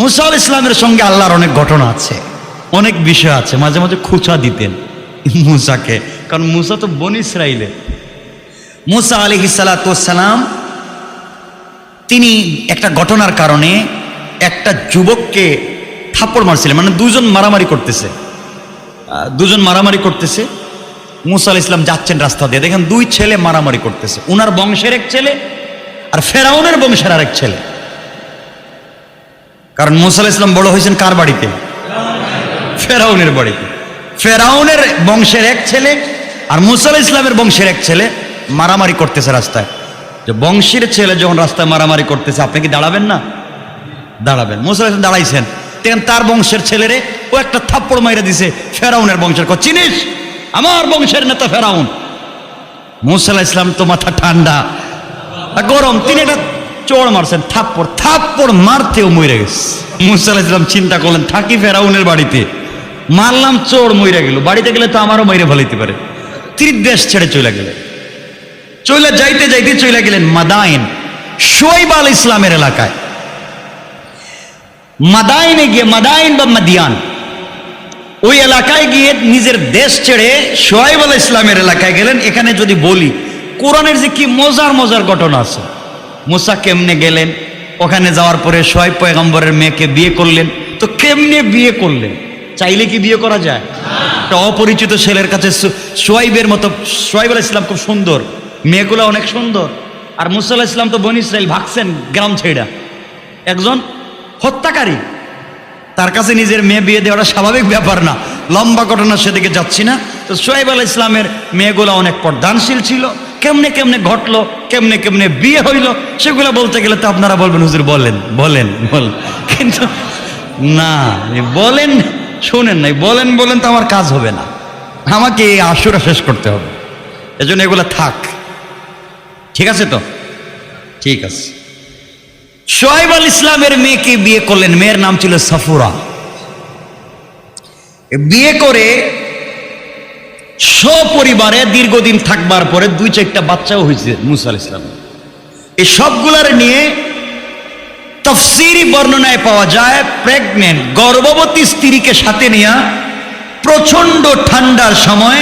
মুসা আল ইসলামের সঙ্গে আল্লাহর অনেক ঘটনা আছে, অনেক বিষয় আছে। মাঝে মাঝে খুচা দিতেন মুসাকে, কারণ মুসা তো বন ইসরাইলে। মুসা আলী সালাম তিনি একটা ঘটনার কারণে একটা যুবককে থাপ্পড় মারছিলেন মানে দুজন মারামারি করতেছে। দুজন মারামারি করতেছে। মুসা আল ইসলাম যাচ্ছেন রাস্তা দিয়ে, দেখেন দুই ছেলে মারামারি করতেছে। উনার বংশের এক ছেলে আর ফেরাউনের বংশের আরেক ছেলে। কারণ মুসা আল ইসলাম বড় হয়েছেন কার বাড়িতে? ফেরাউনের বাড়িতে। ফেরাউনের বংশের এক ছেলে আর মুসা আল ইসলামের বংশের এক ছেলে মারামারি করতেছে রাস্তায়। যে বংশের ছেলে যখন রাস্তায় মারামারি করতেছে, আপনি কি দাঁড়াবেন না? দাঁড়াবেন। মুসা আল ইসলাম দাঁড়াইছেন। দেখেন তার বংশের ছেলেরে ও একটা থাপ্পড় মাইরা দিছে ফেরাউনের বংশের ক চিনিস? আমার বংশের নেতা ফেরাউন। মুসা আলাহ ইসলাম তো মাথা ঠান্ডা। গরম, তিনি একটা চোর মারছেন, থাপ্পড় থাপ্পড় মারতেও মরে গেছে। মুসা চিন্তা করলেন, থাকি ফেরাউনের বাড়িতে। মারলাম, চোর মরে গেল। বাড়িতে গেলে তো আমারও মরে ফেলাইতে পারে। তিনি ছেড়ে চলে গেলেন। চলে যাইতে যাইতে চলে গেলেন মাদাইন শোয়েব আল ইসলামের এলাকায়। মাদাইনে গিয়ে, মাদাইন বা মাদিয়ান, ওই এলাকায় গিয়ে নিজের দেশ ছেড়ে শোয়েব আল ইসলামের এলাকায় গেলেন। এখানে যদি বলি, কোরআনের যে কি মজার মজার ঘটনা আছে। মুসা কেমনে গেলেন? ওখানে যাওয়ার পরে সোহাইব পয়গম্বরের মেয়েকে বিয়ে করলেন। তো কেমনে বিয়ে করলেন? চাইলে কি বিয়ে করা যায়? একটা অপরিচিত ছেলের কাছে সোয়াইবের মতো সোয়াইব আল ইসলাম খুব সুন্দর। মেয়েগুলো অনেক সুন্দর। আর মুসা আলাহ ইসলাম তো বন ইসরাইল ভাগছেন গ্রাম ছেড়া। একজন হত্যাকারী। তার কাছে নিজের মেয়ে বিয়ে দেওয়াটা স্বাভাবিক ব্যাপার না। লম্বা ঘটনা সেদিকে যাচ্ছি না। তো সোহেব আল ইসলামের মেয়েগুলো অনেক পর্দানশীল ছিল। কেমনে কেমনে ঘটলো, কেমনে কেমনে বিয়ে হইল, সেগুলো বলতে গেলে তো আপনারা বলবেন, হুজুর বলেন বলেন কিন্তু না বলেন, শোনেন নাই, বলেন বলেন তো আমার কাজ হবে না। আমাকে এই আশুরা শেষ করতে হবে। এজন্য এগুলো থাক। ঠিক আছে তো? ঠিক আছে। শোয়েব আল ইসলামের মেয়েকে বিয়ে করলেন, মেয়ের নাম ছিল সফুরা। বিয়ে করে সপরিবারে দীর্ঘদিন থাকবার পরে দুই চারটা বাচ্চাও হয়েছে মুসা ইসলাম এই সবগুলার নিয়ে তফসিরি বর্ণনায় পাওয়া যায় প্রেগনেন্ট গর্ভবতী স্ত্রীকে সাথে নিয়ে প্রচণ্ড ঠান্ডার সময়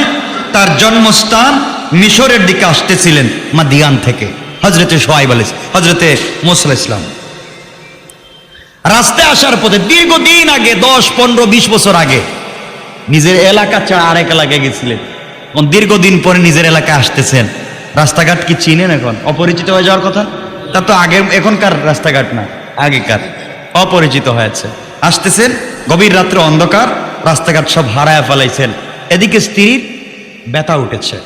তার জন্মস্থান মিশরের দিকে আসতেছিলেন মাদিয়ান থেকে হজরতে সোহাইব আলী হজরতে মোসল ইসলাম রাস্তায় আসার পথে দীর্ঘদিন আগে, দশ, পনেরো, বিশ বছর আগে, নিজের এলাকা ছাড়া আরেক এলাকায় গেছিলেন। দীর্ঘদিন পরে নিজের এলাকায় আসতেছেন। রাস্তাঘাট কি চিনেন এখন? অপরিচিত হয়ে যাওয়ার কথা? তা তো আগে, এখনকার রাস্তাঘাট না, আগেকার। অপরিচিত হয়েছে। আসতেছেন, গভীর রাত্রে অন্ধকার, রাস্তাঘাট সব হারায় ফেলাইছেন। এদিকে স্ত্রীর ব্যথা উঠেছে।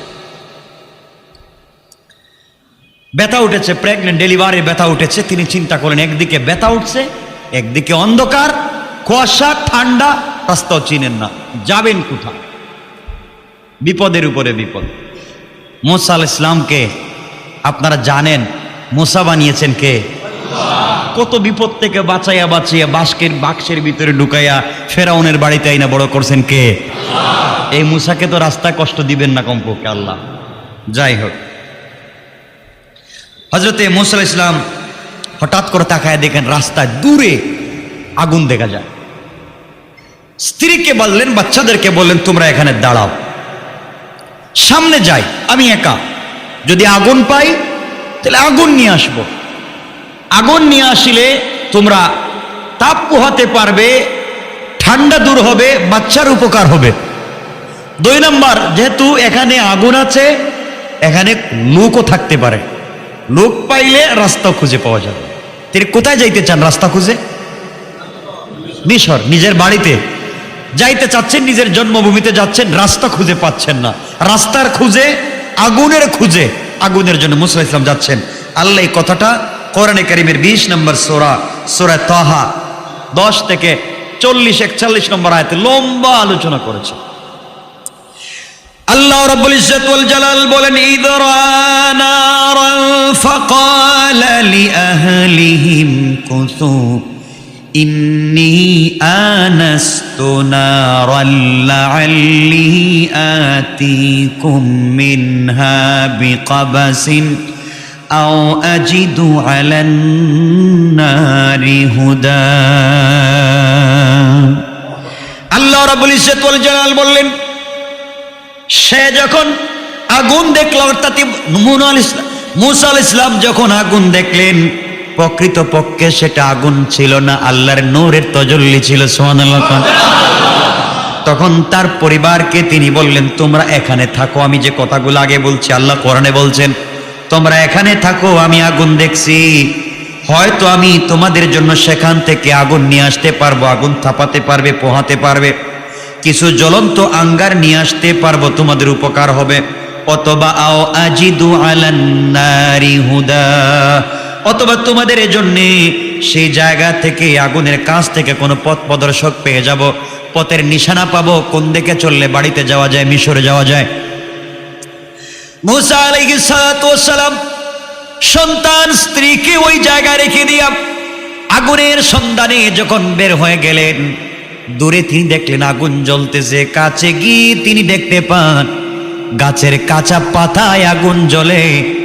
ব্যথা উঠেছে প্রেগনেন্ট ডেলিভারি ব্যথা উঠেছে। তিনি চিন্তা করেন একদিকে ব্যথা উঠছে, একদিকে অন্ধকার, কুয়াশা, ঠান্ডা, রাস্তাও চিনেন না। যাবেন কোথায়? বিপদের উপরে বিপদ। মোসা আল ইসলামকে আপনারা জানেন, মোসা বানিয়েছেন কে? কত বিপদ থেকে বাঁচাইয়া বাঁচিয়া বাস্কের বাক্সের ভিতরে ঢুকাইয়া ফেরাউনের বাড়িতে আইনা বড় করছেন কে? এই মুসাকে তো রাস্তায় কষ্ট দিবেন না কমপক্ষে আল্লাহ। যাই হোক। হজরতে মুসা ইসলাম হঠাৎ করে তাকায় দেখেন রাস্তায় দূরে আগুন দেখা যায়। স্ত্রীকে বললেন, বাচ্চাদেরকে বললেন, তোমরা এখানে দাঁড়াও। সামনে যাই, আমি একা। যদি আগুন পাই, তাহলে আগুন নিয়ে আসব। আগুন নিয়ে আসলে তোমরা তাপ পোহাতে পারবে, ঠান্ডা দূর হবে, বাচ্চার উপকার হবে। দুই নম্বর, যেহেতু এখানে আগুন আছে, এখানে লোকও থাকতে পারে। লোক পাইলে রাস্তা খুঁজে পাওয়া যাবে। তিনি কোথায় যাইতে চান রাস্তা খুঁজে? মিশর, নিজের বাড়িতে। যাইতে চাচ্ছেন, নিজের জন্মভূমিতে যাচ্ছেন, রাস্তা খুঁজে পাচ্ছেন না। রাস্তার খুঁজে, আগুনের খুঁজে আগুনের জন্য মুসা ইসলাম যাচ্ছেন। আল্লাহ এই কথাটা কোরআনে কারিমের বিশ নম্বর সোরা সোরা তাহা, দশ থেকে চল্লিশ, একচল্লিশ নম্বর আয়তে লম্বা আলোচনা করেছে। আল্লাহ রাব্বুল ইজ্জত ওয়াল জালাল বলেন ইদরা নারান ফাকালা লিআহলিহিম কুতু ইন্নী আনাস্তু নারান লাআল্লি আতিকুম মিনহা বিকাবাসিন أو أجد على النار هدى আল্লাহ রাবুল ইজ্জত ওয়াল জালাল বললেন সে যখন আগুন দেখল অর্থাৎ মুনা আল ইসলাম মুসা আল ইসলাম যখন আগুন দেখলেন প্রকৃত পক্ষে সেটা আগুন ছিল না, আল্লাহর নূরের তজল্লি ছিল, সুবহানাল্লাহ। তখন তার পরিবারকে তিনি বললেন, তোমরা এখানে থাকো, আমি যে কথাগুলো আগে বলছি, আল্লাহ কোরআনে বলছেন, তোমরা এখানে থাকো, আমি আগুন দেখছি। হয়তো আমি তোমাদের জন্য সেখান থেকে আগুন নিয়ে আসতে পারব, আগুন থাপাতে পারবে, পোহাতে পারবে। কিছু জ্বলন্ত আঙ্গার নিয়ে আসতে পারব, তোমাদের উপকার হবে। অথবা আও আজিদু আলান্নারি হুদা। অথবা তোমাদের জন্য সেই জায়গা থেকে, আগুনের কাছ থেকে কোনো পথ প্রদর্শক পেয়ে যাব। পথের নিশানা পাবো, কোন দিকে চললে বাড়িতে যাওয়া যায়, মিশরে যাওয়া যায়। মুসা আলাইহিস সালাতু ওয়াস সালাম সন্তান, স্ত্রীকে ওই জায়গায় রেখে দিয়া আগুনের সন্ধানে যখন বের হয়ে গেলেন, দূরে তিনি দেখলেন আগুন জ্বলতেছে, কাছে গিয়ে তিনি দেখতে পান, গাছের কাঁচা পাতায় আগুন জ্বলে।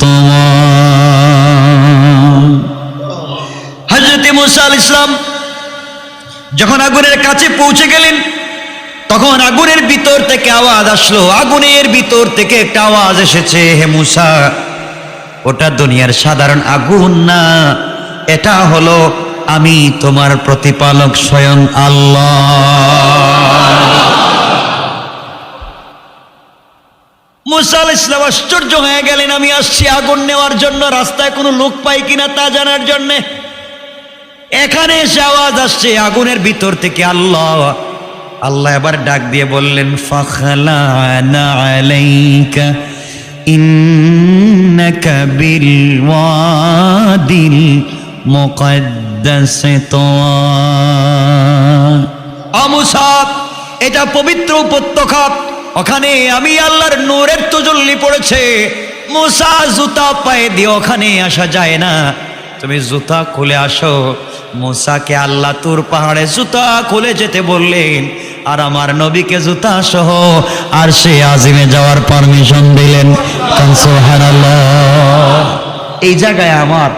তুওয়া হযরত মূসা আলাইহিস সালাম যখন আগুনের কাছে পৌঁছে গেলেন, তখন আগুনের ভিতর থেকে আওয়াজ আসলো। আগুনের ভিতর থেকে একটা আওয়াজ এসেছে, হে মুসা, ওটা দুনিয়ার সাধারণ আগুন না। এটা হলো আমি তোমার প্রতিপালক স্বয়ং আল্লাহ। মুসা আল ইসলাম আশ্চর্য হয়ে গেলেন, আমি আসছি আগুন নেওয়ার জন্য, রাস্তায় কোনো লোক পাই কিনা তা জানার জন্যে। এখানে এসে আওয়াজ আসছে, আগুনের ভিতর থেকে আল্লাহ আল্লাহ এবার ডাক দিয়ে বললেন এটা পবিত্র উপত্যকা ওখানে আমি আল্লাহর নূরের তজল্লি পড়েছে। মুসা জুতা পায়ে দিয়ে ওখানে আসা যায় না। তুমি জুতা খুলে আসো। মুসাকে আল্লাহ তুর পাহাড়ে জুতা খুলে যেতে বললেন, আর আমার নবীকে জুতা সহ আর সে আজিমে যাওয়ার পারমিশন দিলেন। এই জায়গায় আমার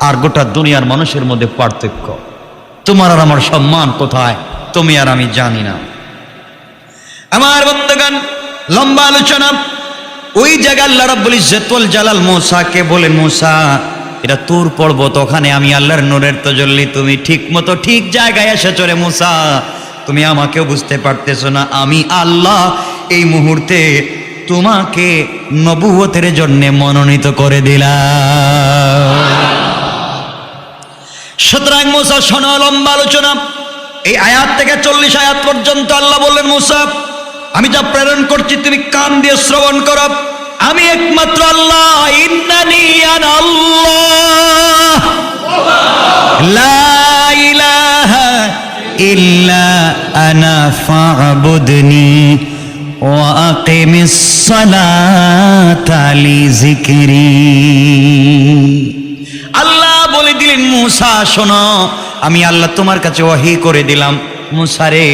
আর গোটা দুনিয়ার মানুষের মধ্যে পার্থক্য। তোমার আর আমার সম্মান কোথায়? তুমি আর আমি জানি না। আমার বন্ধুগান লম্বা আলোচনা। ওই জায়গায় আল্লাহ রাব্বুল ইজ্জতুল জালাল মুসাকে বলে, মুসা, এটা তোর পর্বত, ওখানে আমি আল্লাহর নূরের তজল্লি, তুমি ঠিক মতো ঠিক জায়গায় এসেছ রে মুসা। তুমি আমাকেও বুঝতে পারতেছো না, আমি আল্লাহ এই মুহূর্তে তোমাকে নবুয়তের জন্য মনোনীত করে দিলাম। সুতরাং মুসা, শোনো লম্বা আলোচনা। এই আয়াত থেকে চল্লিশ আয়াত পর্যন্ত আল্লাহ বললেন, মুসা আমি যা প্রেরণ করছি, তুমি কান দিয়ে শ্রবণ করো। আমি একমাত্র আল্লাহ, ইন্নানি আনা আল্লাহ। লা ইলাহা ইল্লা আনা ফা'বুদনি আল্লাহ বলে দিলেন, মুসা, শোনো, আমি আল্লাহ তোমার কাছে ওয়াহি করে দিলাম। মুসারে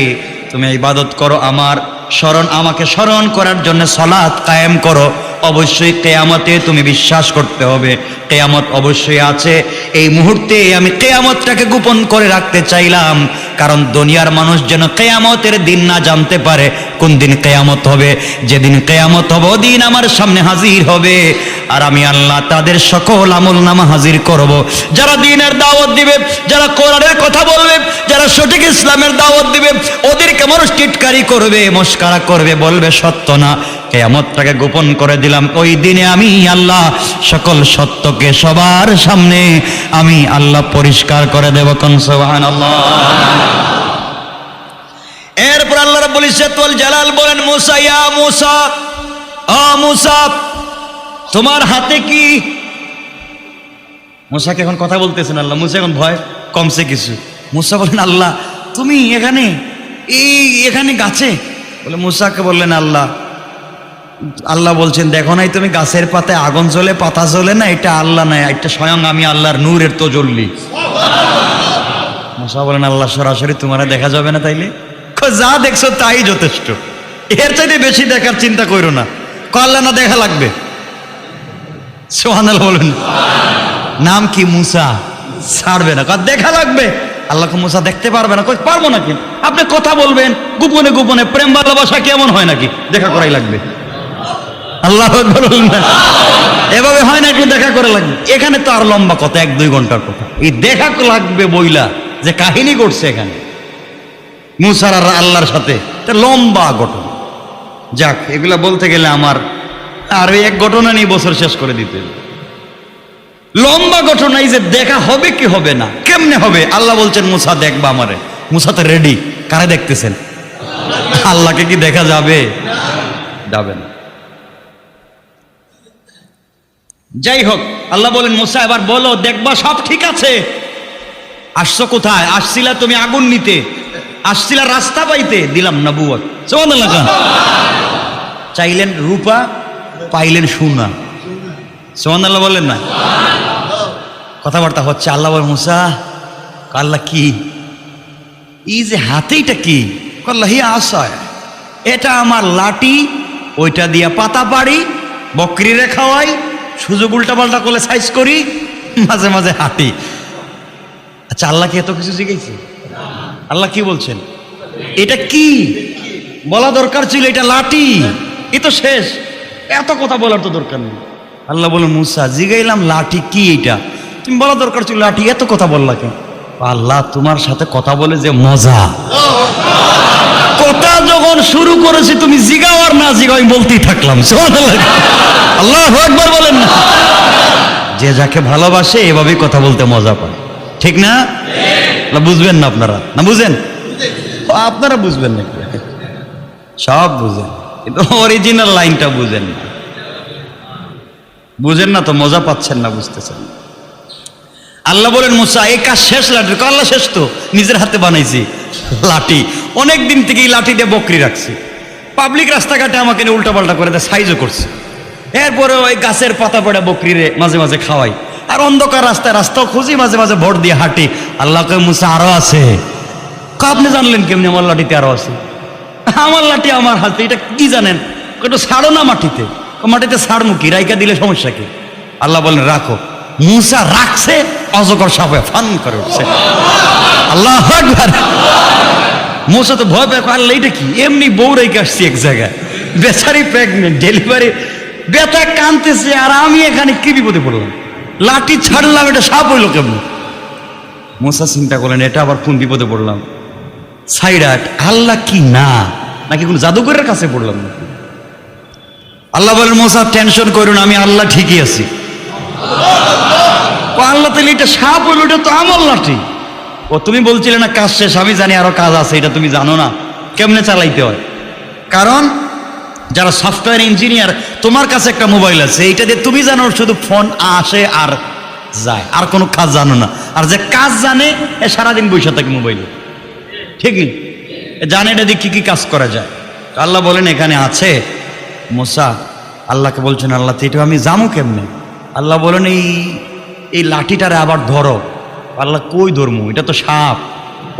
তুমি ইবাদত করো আমার স্মরণ আমাকে স্মরণ করার জন্য সলাৎ কায়েম করো। অবশ্যই কেয়ামতে তুমি বিশ্বাস করতে হবে। কেয়ামত অবশ্যই আছে। এই মুহূর্তে আমি কেয়ামতটাকে গোপন করে রাখতে চাইলাম। কারণ দুনিয়ার মানুষ যেন কেয়ামতের দিন না জানতে পারে কোন দিন কেয়ামত হবে। যেদিন কেয়ামত হবে, ওদিন আমার সামনে হাজির হবে। আর আমি আল্লাহ তাদের সকল আমল নামা হাজির করব। যারা দিনের দাওয়াত দিবে, যারা কোরআনের কথা বলবে, যারা সঠিক ইসলামের দাওয়াত দিবে, ওদেরকে মানুষ টিটকারি করবে, মস্কারা করবে, বলবে, সত্য না। কেয়ামতটাকে গোপন করে দিলাম। ওই দিনে আমি আল্লাহ সকল সত্যকে সবার সামনে আমি আল্লাহ পরিষ্কার করে দেব কোন সুবহানাল্লাহ। এরপর আল্লাহ রাব্বুল ইজ্জতুল জালাল বলেন, মুসা, ইয়া মুসা ও মুসা, তোমার হাতে কি? মুসাকে এখন কথা বলতেছেন আল্লাহ। মুসা এখন ভয়, কমছে কিছু। মুসা বলেন, আল্লাহ, তুমি এখানে, এই এখানে গাছে? বলে, মুসাকে বললেন, আল্লাহ আল্লাহ বলছেন দেখো নাই তুমি গাছের পাতায় আগুন জ্বলে পাতা জ্বলে না এটা আল্লাহ নয় এটা স্বয়ং আমি আল্লাহর নূরের তো জ্বললি মুসা বলেন আল্লাহ সরাসরি তোমারা দেখা যাবে না তাইলে? যা দেখছ তাই যথেষ্ট। এর চাইতে বেশি দেখার চিন্তা করো না। কয়, আল্লাহ না দেখা লাগবে? সোহান বলেন নাম কি মুসা? ছাড়বে না। কয়, দেখা লাগবে। আল্লাহকে মুসা দেখতে পারবে না। পারব নাকি আপনি কথা বলবেন গোপনে গোপনে প্রেম ভালোবাসা কেমন হয় নাকি? দেখা করাই লাগবে। আল্লাহ বলুন। এভাবে হয় না একটু দেখা করে লাগবে। এখানে তো আর লম্বা কথা, এক, দুই ঘণ্টার কথা। এই দেখা লাগবে বইলা যে কাহিনী করছে এখানে। মুসার আর আল্লাহর সাথে লম্বা ঘটনা। যাক, এগুলা বলতে গেলে আমার আর ওই এক ঘটনা নিয়ে বছর শেষ করে দিতে লম্বা ঘটনা, এই যে দেখা হবে কি হবে না, কেমনে হবে? আল্লাহ বলছেন, মুসা, দেখবা আমারে। মুসা তো রেডি কারে দেখতেছেন? আল্লাহকে কি দেখা যাবে? যাবে না। যাই হোক আল্লাহ বলেন, মুসা, এবার বলো, দেখবা সব ঠিক আছে? আসছো কোথায়? আসছিলা তুমি আগুন নিতে, আসছিলা রাস্তা পাইতে। দিলাম না খান। চাইলেন রূপা, পাইলেন সোনা সোহান বলেন না। কথাবার্তা হচ্ছে, আল্লাহ বলে মুসা, আল্লাহ কি? এই যে হাতেইটা কি? আল্লাহ হি আশায় এটা আমার লাঠি, ওইটা দিয়া পাতা পাড়ি, বকরিরে খাওয়াই সুযোগ উল্টা পাল্টা করলে সাইজ করি, মাঝে মাঝে হাঁটি। আচ্ছা আল্লাহ কি এত কিছু শিখেছে আল্লাহ কি বলছেন? এটা কি? বলা দরকার ছিল, এটা লাঠি। এ তো শেষ। এত কথা বলার তো দরকার নেই। আল্লাহ বলে মুসা, জিগাইলাম, লাঠি কি এটা? তুমি বলা দরকার ছিল, লাঠি, এত কথা বললা কেন? আল্লাহ তোমার সাথে কথা বলে যে মজা। যখন শুরু করেছি, তুমি জিগাও আর না জিগাও, আমি বলতেই থাকলাম। আল্লাহ একবার বলেন না। যে যাকে ভালোবাসে, এভাবেই কথা বলতে মজা পায়। ঠিক না? না বুঝবেন না আপনারা। না বুঝেন? আপনারা বুঝবেন নাকি সব বুঝেন। কিন্তু অরিজিনাল লাইনটা বুঝেন না। বুঝেন না তো, মজা পাচ্ছেন না, বুঝতেছেন না। আল্লাহ বলেন, মুসা, এই কাজ শেষ লাঠি আল্লাহ শেষ তো, নিজের হাতে বানাইছি লাঠি। অনেক দিন থেকে এই লাঠি দিয়ে বকরি রাখছি। পাবলিক রাস্তাঘাটে আমাকে নিয়ে উল্টাপাল্টা করে দেয়, সাইজও করছে। এরপরে ওই গাছের পাতা পড়া বকরিরে মাঝে মাঝে খাওয়াই। আর অন্ধকার রাস্তায় রাস্তাও খুঁজি, মাঝে মাঝে ভোট দিয়ে হাঁটি। আল্লাহকে মুসা, আরও আছে। আপনি জানলেন কেমনি আমার লাঠিতে আরও আছে? আমার লাঠি আমার হাতে, এটা কি জানেন? একটু ছাড়ো না মাটিতে। মাটিতে ছাড়মু কি? রাইকা দিলে সমস্যা কি? আল্লাহ বলেন, রাখো। মুসা রাখছে? অজগর সাপে ফান করে উঠছে। আল্লাহ মুসা তো ভয় পেয়ে আল্লাহ এটা কি? এমনি বউ রেখে আসছি এক জায়গায়। বেচারি প্রেগনেন্ট ডেলিভারি বেতা কানতেছে আর আমি এখানে কি বিপদে পড়লাম? লাঠি ছাড়লাম, এটা সাপ হইল কেমন? মুসা চিন্তা করলেন, এটা আবার কোন বিপদে পড়লাম? সাইডাট আল্লাহ কি না? নাকি কোন জাদুঘরের কাছে পড়লাম আল্লাহ বলেন, মোসা টেনশন করুন, আমি আল্লাহ ঠিকই আছি। ও আল্লাহ তাহলে এটা সাপ হইল, এটা তো আমার লাঠি। ও তুমি বলছিলে না, কাজ শেষ, আমি জানি আরও কাজ আছে, এটা তুমি জানো না। কেমনে চালাইতে হয়? কারণ যারা সফটওয়্যার ইঞ্জিনিয়ার, তোমার কাছে একটা মোবাইল আছে, এইটা দিয়ে তুমি জানো শুধু ফোন আসে আর যায়, আর কোনো কাজ জানো না। আর যে কাজ জানে, এ সারাদিন বসে থাকে মোবাইলে। ঠিকই এ জানে এটা দিয়ে কি কি কাজ করা যায়। আল্লাহ বলেন, এখানে আছে, মোসা, আল্লাহকে বলছেন, আল্লাহ, তো এটা আমি জামু কেমনে? আল্লাহ বলেন, এই এই লাঠিটারে আবার ধরো। আল্লাহ কই ধরমু? এটা তো সাপ।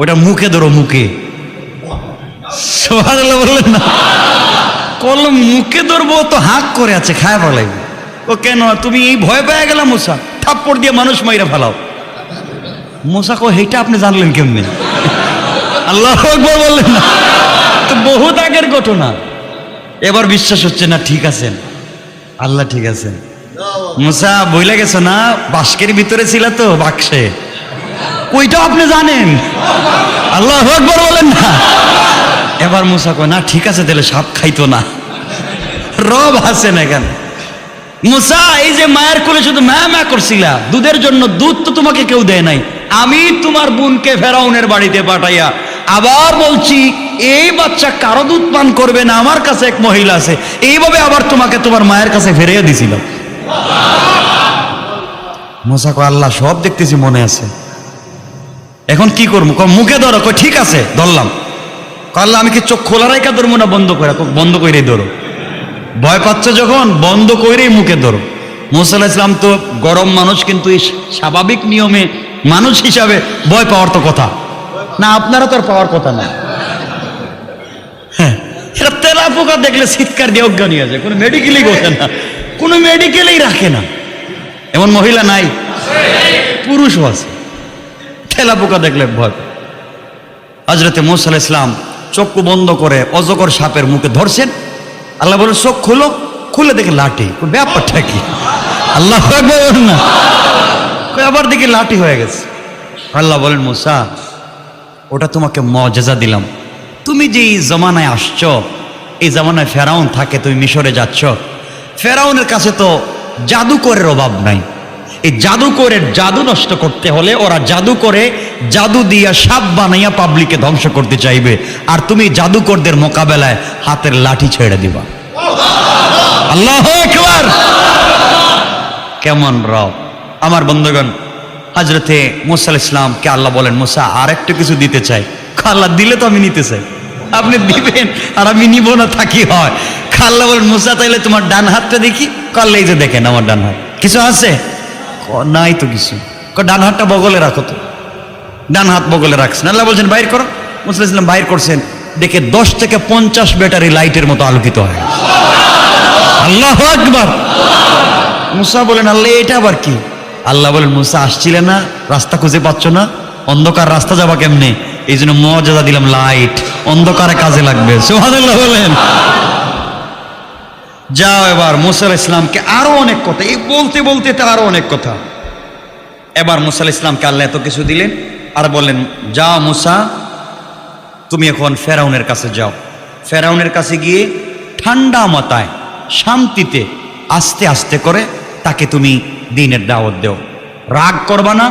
ওটা মুখে ধরো, মুখে। সোহান আল্লাহ বললেন, না। কলম মুখে ধরবো, তো হাঁক করে আছে, খায় ফেলাইবে ও কেন? তুমি এই ভয় পেয়ে গেলাম মুসা। থাপ্পড় দিয়ে মানুষ মাইরা ফেলাও। মুসা কো হেইটা আপনি জানলেন কেমনে? আল্লাহ একবার বললেন, না। তো বহুত আগের ঘটনা। এবার বিশ্বাস হচ্ছে, না, ঠিক আছেন। আল্লাহ ঠিক আছেন। মুসা বইলা গেছো না? বাস্কের ভিতরে ছিল তো বাক্সে। ওইটা আপনি জানেন? আল্লাহ একবার বলেন না। এবার মুসা কয়, না, ঠিক আছে, তাহলে সাপ খাইতো না। রব হাসেন এখানে মুসা, এই যে মায়ের কোলে শুধু মা মা করছিলা, দুধের জন্য দুধ তো তোমাকে কেউ দেয় নাই। আমি তোমার বোনকে ফেরাউনের বাড়িতে পাঠাইয়া আবার বলছি, এই বাচ্চা কারও দুধ পান করবে না, আমার কাছে এক মহিলা আছে। এইভাবে আবার তোমাকে তোমার মায়ের কাছে ফেরিয়ে দিছিলাম মোসা কয় আল্লাহ, সব দেখতেছি মনে আছে। এখন কি করব? মুখে ধরো কয় ঠিক আছে, ধরলাম। আল্লাহ, আমি কি চোখ খোলা রাখা ধরবো না বন্ধ করে? বন্ধ করেই ধরো। ভয় পাচ্ছ যখন? বন্ধ করেই মুখে ধরো। মুসা আলাহিসাম ইসলাম তো গরম মানুষ, কিন্তু স্বাভাবিক নিয়মে মানুষ হিসাবে ভয় পাওয়ার তো কথা। না আপনারা তো আর পাওয়ার কথা না। হ্যাঁ তেলা পোকা দেখলে চিৎকার দিয়ে অজ্ঞান যায়। কোনো মেডিকেলই বসে না। কোনো মেডিকেলেই রাখে না। এমন মহিলা নাই, পুরুষও আছে। ঠেলা পোকা দেখলে ভয়। হজরতে মুসাল ইসলাম চক্ষু বন্ধ করে অজগর সাপের মুখে ধরছেন। আল্লাহ বলে চোখ খুলো, খুলে দেখে লাঠি। ব্যাপারটা কি? আল্লাহ না আবার দেখি লাঠি হয়ে গেছে। আল্লাহ বলেন, মুসা, ওটা তোমাকে মজেজা দিলাম। তুমি যে এই জমানায় আসছ, এই জমানায় ফেরাউন থাকে, তুমি মিশরে যাচ্ছ ফেরাউনের কাছে তো জাদুকরের অভাব নাই। এই জাদুকরের জাদু নষ্ট করতে হলে ওরা জাদু করে জাদু দিয়া সাপ বানাইয়া পাবলিককে ধ্বংস করতে চাইবে। আর তুমি জাদুকরদের মোকাবেলায় হাতের লাঠি ছেড়ে দিবা। আল্লাহ কেমন রব। আমার বন্ধুগণ হজরতে মুসাল ইসলামকে আল্লাহ বলেন, মোসা, আর একটু কিছু দিতে চাই। আল্লাহ, দিলে তো আমি নিতে চাই। আপনি দিবেন, আর আমি নিব না থাকি হয়? খাল্লা বলেন, মুসা, তাইলে তোমার ডান হাতটা দেখি কাল্লা এই যে দেখেন আমার ডান হাত। কিছু আছে? নাই তো কিছু। ডান হাতটা বগলে রাখো তো। ডান হাত বগলে রাখছেন আল্লাহ বলছেন, বাইর করো। মুসা ইসলাম বাইর করছেন। দেখে দশ থেকে পঞ্চাশ ব্যাটারি লাইটের মতো আলোকিত হয়। আল্লাহ আকবার। মুসা বলেন, আল্লাহ, এটা আবার কি? আল্লাহ বলেন, মুসা, আসছিলে না, রাস্তা খুঁজে পাচ্ছ না। অন্ধকার রাস্তা যাবা কেমনে? এই জন্য মর্যাদা দিলাম, লাইট। অন্ধকারে কাজে লাগবে। সুহাদুল্লাহ বলেন। যাও এবার মুসাল ইসলামকে আরও অনেক কথা। এই বলতে বলতে তো আরও অনেক কথা। এবার মুসাল ইসলামকে আল্লাহ এত কিছু দিলেন আর বললেন, যাও মুসা, তুমি এখন ফেরাউনের কাছে যাও। ফেরাউনের কাছে গিয়ে ঠান্ডা মাথায়, শান্তিতে, আস্তে আস্তে করে তাকে তুমি দিনের দাওয়াত দেও। রাগ করবা না,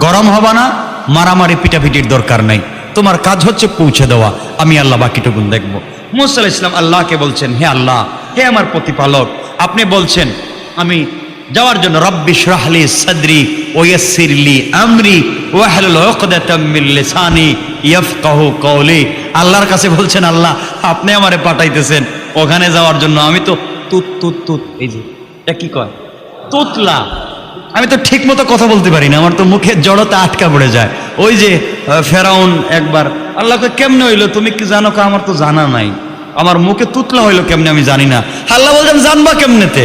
গরম হবা না, মারামারি পিটাপিটির দরকার নাই। তোমার কাজ হচ্ছে পৌঁছে দেওয়া। আমি আল্লাহ বাকিটুকুন দেখব। মুসাল ইসলাম আল্লাহকে বলছেন, হে আল্লাহ হে আমার প্রতিপালক, আপনি বলছেন, আমি যাওয়ার জন্য রব্বি রাহলি সদরি ওয়াসিরলি আমরি ওয়াহলুল উকদাতাম মিন লিসানি আল্লাহর কাছে বলছেন, আল্লাহ, আপনি আমারে পাঠাইতেছেন, ওখানে যাওয়ার জন্য। আমি তো তুত তুত তুত, এই যে, এটা কি কয়? তুতলা। আমি তো ঠিক মতো কথা বলতে পারি না, আমার তো মুখের জড়তা আটকা পড়ে যায়। ওই যে ফেরাউন একবার, আল্লাহকে কেমনে হইল তুমি কি জানো কা? আমার তো জানা নাই। আমার মুখে তুতলা হইল কেমনে আমি জানি না। আল্লাহ বলছেন, জানবা কেমনেতে?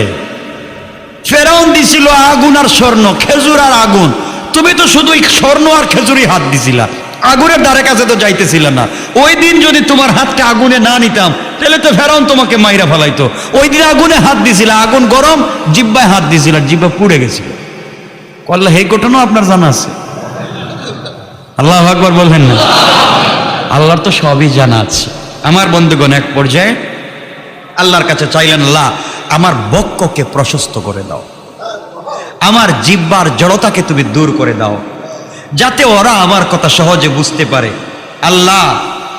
ফেরাউন দিছিল আগুন আর স্বর্ণ, খেজুর আর আগুন। তুমি তো শুধু স্বর্ণ আর খেজুরই হাত দিছিলা। আগুনের দ্বারে কাছে তো যাইতেছিল না। ওই দিন যদি তোমার হাতটা আগুনে না নিতাম, তাহলে তো ফেরাউন তোমাকে মাইরা ফেলাইতো। ওই দিন আগুনে হাত দিছিল, আগুন গরম, জিব্বায় হাত দিছিল আর জিব্বা পুড়ে গেছিল কল্লা, এই ঘটনা আপনার জানা আছে? আল্লাহ আকবর বলবেন না। আল্লাহর তো সবই জানা আছে। আমার বন্ধুগণ, এক পর্যায়ে আল্লাহর কাছে চাইলেন, আল্লাহ, আমার বক্ষকে প্রশস্ত করে দাও। আমার জিব্বার জড়তাকে তুমি দূর করে দাও, যাতে ওরা আমার কথা সহজে বুঝতে পারে। আল্লাহ,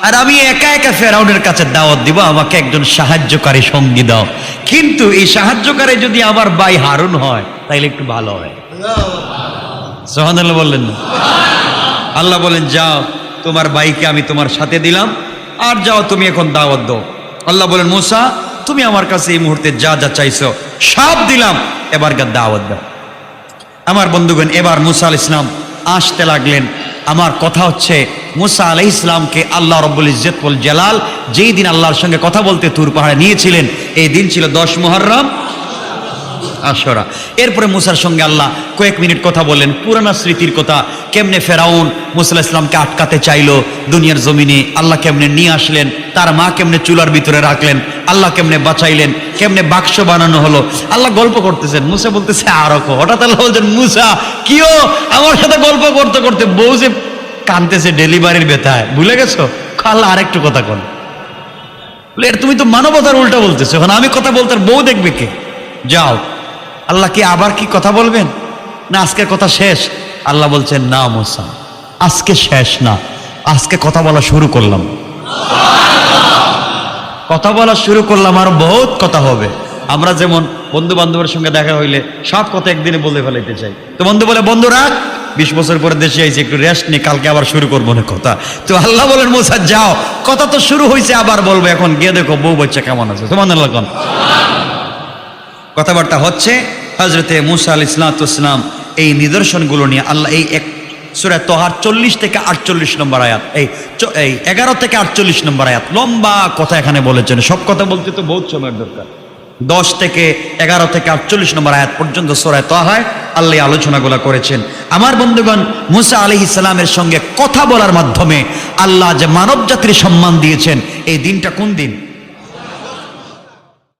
আর আমি একা একা ফেরাউনের কাছে দাওয়াত দিব, আমাকে একজন সাহায্যকারী সঙ্গী দাও। কিন্তু এই সাহায্যকারী যদি আমার ভাই হারুন হয়, তাইলে একটু ভালো হয়। সোহানুল্লাহ বললেন না? আল্লাহ বলেন, যাও, তোমার বাইকে আমি তোমার সাথে দিলাম আর যাও, তুমি এখন দাওয়াত দাও। আল্লাহ বলেন, মুসা, তুমি আমার কাছে এই মুহূর্তে যা যা চাইছো, সব দিলাম। এবার গা দাওয়াত দাও। আমার বন্ধুগণ, এবার মুসা আল ইসলাম আসতে লাগলেন। আমার কথা হচ্ছে, মুসা আলাই ইসলামকে আল্লাহ রব্বুল ইজ্জতুল জালাল যেই দিন আল্লাহর সঙ্গে কথা বলতে তুর পাহাড়ে নিয়েছিলেন, এই দিন ছিল দশ মুহররম। আশরা এরপরে মুসার সঙ্গে আল্লাহ কয়েক মিনিট কথা বললেন। পুরানা স্মৃতির কথা, কেমনে ফেরাউন মুসা ইসলামকে আটকাতে চাইলো দুনিয়ার জমিনে, আল্লাহ কেমনে নিয়ে আসলেন, তার মা কেমনে চুলার ভিতরে রাখলেন, আল্লাহ কেমনে বাঁচাইলেন, কেমনে বাক্স বানানো হলো, আল্লাহ গল্প করতেছেন, মুসা বলতেছে, আরও কো। হঠাৎ আল্লাহ বলছেন, মুসা কিও আমার সাথে গল্প করতে করতে বউ যে কানতেছে ডেলিভারির ব্যথায়, ভুলে গেছো? আল্লাহ আরেকটু কথা কন। তুমি তো মানবতার উল্টা বলতেছো, এখন আমি কথা বলতে বউ দেখবে কে? যাও। আল্লাহ কি আবার কি কথা বলবেন? না, আজকের কথা শেষ। আল্লাহ বলছেন, না, মোসা, আজকে শেষ না। আজকে কথা বলা শুরু করলাম। কথা বলা শুরু করলাম, আর বহুত কথা হবে। আমরা যেমন বন্ধু বান্ধবের সঙ্গে দেখা হইলে সব কথা একদিনে বলে ফেলাইতে চাই। তো বন্ধু বলে বন্ধু রাখ বিশ বছর পরে দেশে আইছে, একটু রেস্ট নিয়ে কালকে আবার শুরু করব না কথা। তো আল্লাহ বলেন, মোসা, যাও। কথা তো শুরু হয়েছে আবার বলব, এখন গিয়ে দেখো বউ বাচ্চা কেমন আছে। তোমার কথাবার্তা হচ্ছে হজরতে মুসা আল ইসলাতাম এই নিদর্শনগুলো নিয়ে আল্লাহ এই এক সুরা তোহার চল্লিশ থেকে আটচল্লিশ নম্বর আয়াত, এই এই এগারো থেকে আটচল্লিশ নম্বর আয়াত, লম্বা কথা এখানে বলেছেন। সব কথা বলতে তো বহুত সময়ের দরকার। দশ থেকে এগারো থেকে আটচল্লিশ নম্বর আয়াত পর্যন্ত সরায় সোরায় তোহায় আল্লাহ আলোচনাগুলো করেছেন। আমার বন্ধুগণ, মুসা আলি ইসলামের সঙ্গে কথা বলার মাধ্যমে আল্লাহ যে মানব জাতির সম্মান দিয়েছেন, এই দিনটা কোন দিন?